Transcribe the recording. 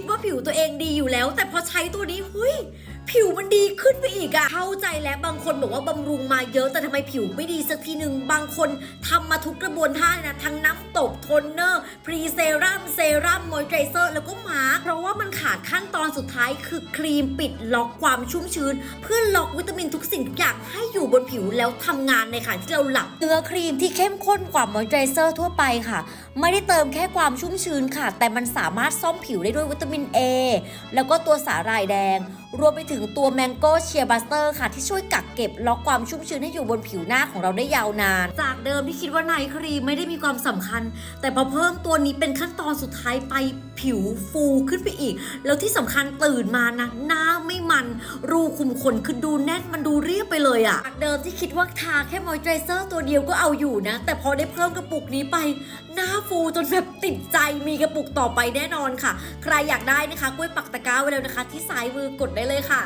คิดว่าผิวตัวเองดีอยู่แล้ว แต่พอใช้ตัวนี้เฮ้ยผิวมันดีขึ้นไปอีกอะเข้าใจแล้วบางคนบอกว่าบำรุงมาเยอะแต่ทำไมผิวไม่ดีสักทีหนึ่งบางคนทำมาทุกกระบวนท่าเลยนะทั้งน้ำตบโทนเนอร์พรีเซรั่มเซรั่มมอยเจเซอร์แล้วก็มาร์คเพราะว่ามันขาดขั้นตอนสุดท้ายคือครีมปิดล็อกความชุ่มชื้น เพื่อล็อกวิตามินทุกสิ่งทุกอย่างให้อยู่บนผิวแล้วทำงานในขณะที่เราหลับเนื้อครีมที่เข้มข้นกว่ามอยเจเซอร์ทั่วไปค่ะไม่ได้เติมแค่ความชุ่มชื้นค่ะ แต่มันสามารถซ่อมผิวได้ด้วยวิตามิน A แล้วก็ตัวสาหร่ายแดง รวมไปถึงตัวแมงโก้เชียร์บัสเตอร์ค่ะ ที่ช่วยกักเก็บล็อกความชุ่มชื้นให้อยู่บนผิวหน้าของเราได้ยาวนาน จากเดิมที่คิดว่าไนท์ครีมไม่ได้มีความสำคัญ แต่พอเพิ่มตัวนี้เป็นขั้นตอนสุดท้ายไปผิวฟูขึ้นไปอีก แล้วที่สำคัญตื่นมานะหน้าไม่มันรูขุมขนคือดูแน่นมันดูเรียบไปเลยอะจากเดิมที่คิดว่าทาแค่มอยเจอร์เซอร์ตัวเดียวก็เอาอยู่นะ แต่พอได้เพิ่มกระปุกนี้ไปหน้าฟูจนแบบติดใจมีกระปุกต่อไปแน่นอนค่ะ ใครอยากได้นะคะกล้วยปักตะกร้าไว้แล้วนะคะ ที่ซ้ายมือกดได้เลยค่ะ